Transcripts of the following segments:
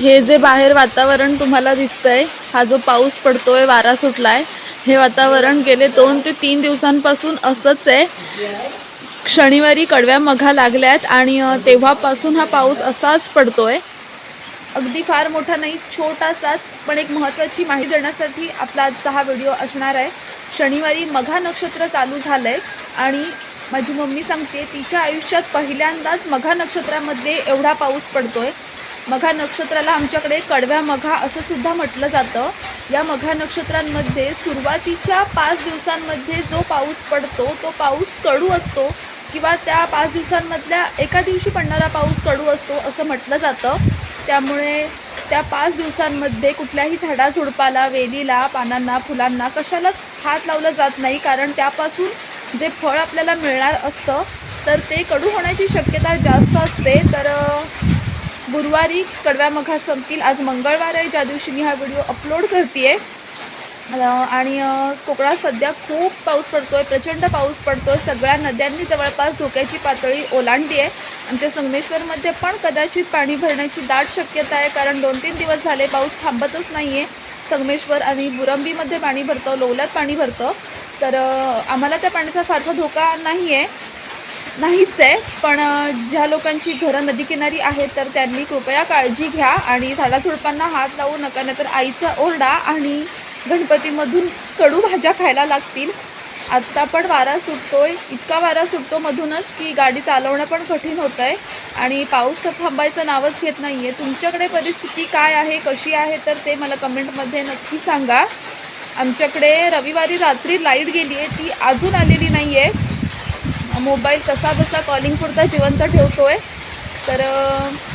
हे जे बाहेर वातावरण तुम्हाला दिसतंय हा जो पाऊस पडतोय वारा सुटलाय हे वातावरण गेले दोन ते तीन दिवसांपासून असंच आहे. शनिवारी कडव्या मघा लागल्यात आणि तेव्हापासून हा पाऊस असाच पडतोय. अगदी फार मोठा नाही छोटासाच पण एक महत्त्वाची माहिती देण्यासाठी आपला आजचा हा व्हिडिओ असणार आहे. शनिवारी मघा नक्षत्र चालू झालंय आणि माझी मम्मी सांगते तिच्या आयुष्यात पहिल्यांदाच मघा नक्षत्रामध्ये एवढा पाऊस पडतोय. मघा नक्षत्राला आमच्याकडे कडव्या मघा असं सुद्धा म्हटलं जातं. या मघा नक्षत्रांमध्ये सुरुवातीच्या पाच दिवसांमध्ये जो पाऊस पडतो तो पाऊस कडू असतो किंवा त्या पाच दिवसांमधल्या एका दिवशी पडणारा पाऊस कडू असतो असं म्हटलं जातं. त्यामुळे त्या पाच दिवसांमध्ये कुठल्याही झाडाझुडपाला वेलीला पानांना फुलांना कशालाच हात लावला जात नाही कारण त्यापासून जे फळ आपल्याला मिळणार असतं तर ते कडू होण्याची शक्यता जास्त असते. तर गुरुवारी कडव्या मघा संपतील. आज मंगळवार आहे ज्या दिवशी मी हा व्हिडिओ अपलोड करते आणि कोकणात सध्या खूप पाऊस पडतोय प्रचंड पाऊस पडतोय. सगळ्या नद्यांनी जवळपास धोक्याची पातळी ओलांडली आहे आमच्या संगमेश्वरमध्ये पण कदाचित पाणी भरण्याची दाट शक्यता आहे कारण दोन तीन दिवस झाले पाऊस थांबतच नाही आहे संगमेश्वर आणि बुरंबीमध्ये पाणी भरतं लोवल्यात पाणी भरतं. तर आम्हाला त्या पाण्याचा फारसा धोका नाही आहे नाहीच आहे. पण ज्या लोकांची घरं नदीकिनारी आहेत तर त्यांनी कृपया काळजी घ्या आणि झाडाझुडपांना हात लावू नका नाहीतर आईचा ओरडा आणि गणपतीमधून कडू भाज्या खायला लागतील. आत्ता पण वारा सुटतोय. इतका वारा सुटतो मधूनच की गाडी चालवणं पण कठीण होतं आहे आणि पाऊस तर थांबायचं नावच घेत नाही आहे तुमच्याकडे परिस्थिती काय आहे कशी आहे तर ते मला कमेंटमध्ये नक्की सांगा. आमच्याकडे रविवारी रात्री लाइट गेली आहे ती अजून आलेली नाही आहे मोबाईल कसा बसा कॉलिंग पुरता जिवंत ठेवतोय. तर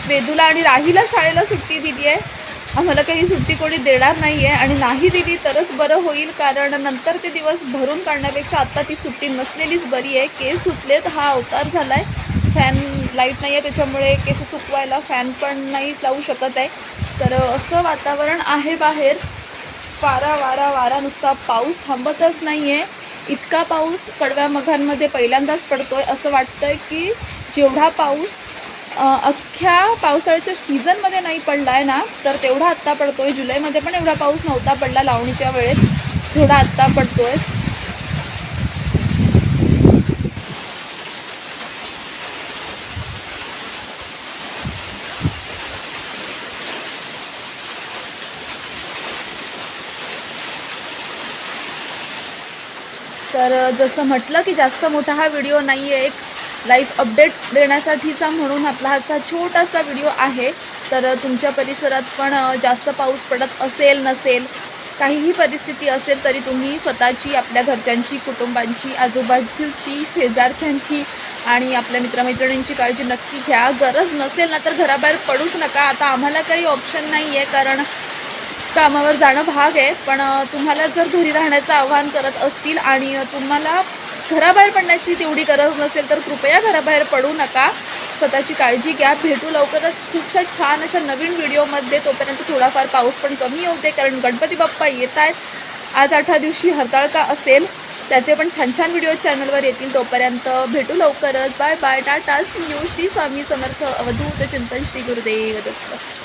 वेदूला आणि राहीला शाळेला सुट्टी दिली आहे आम्हाला काही सुट्टी कोणी देणार नाही आहे आणि नाही दिली तरच बरं होईल कारण नंतर ते दिवस भरून काढण्यापेक्षा आत्ता ती सुट्टी नसलेलीच बरी आहे. केस सुटलेत हा अवतार झाला आहे फॅन लाइट नाही आहे त्याच्यामुळे केस सुकवायला फॅन पण नाही लावू शकत आहे. तर असं वातावरण आहे बाहेर. वारा वारा वारा नुसता पाऊस थांबतच नाही आहे इतका पाऊस कडव्या मघांमध्ये पहिल्यांदाच पडतोय असं वाटतंय की जेवढा पाऊस अख्ख्या पावसाळ्याच्या सीझनमध्ये नाही पडला आहे ना तर तेवढा आत्ता पडतोय. जुलैमध्ये पण एवढा पाऊस नव्हता पडला लावणीच्या वेळेत. जेवढा आत्ता पडतोय. तर जसं म्हटलं की जास्त मोठा हा व्हिडिओ नाही आहे एक लाईफ अपडेट देण्यासाठीचा म्हणून आपला हाचा छोटासा व्हिडिओ आहे. तर तुमच्या परिसरात पण जास्त पाऊस पडत असेल नसेल काहीही परिस्थिती असेल तरी तुम्ही स्वतःची आपल्या घरच्यांची कुटुंबांची आजूबाजूची शेजारच्यांची आणि आपल्या मित्रमैत्रिणींची काळजी नक्की घ्या. गरज नसेल ना तर घराबाहेर पडूच नका. आता आम्हाला काही ऑप्शन नाही आहे कारण कामावर जाणं भाग आहे पण तुम्हाला जर घरी राहण्याचं आवाहन करत असतील आणि तुम्हाला घराबाहेर पडण्याची तेवढी गरज नसेल तर कृपया घराबाहेर पडू नका. स्वतःची काळजी घ्या. भेटू लवकरच. खूपशा छान अशा नवीन व्हिडिओमध्ये. तोपर्यंत थोडाफार पाऊस पण कमी होते कारण गणपती बाप्पा येत आहेत. आज आठव्या दिवशी हरताळका असेल त्याचे पण छान छान व्हिडिओ चॅनलवर येतील. तोपर्यंत भेटू लवकरच. Bye bye. Tata. See you. Shri Swami Samarth. अवधूत चिंतन श्री गुरुदेव. दत्त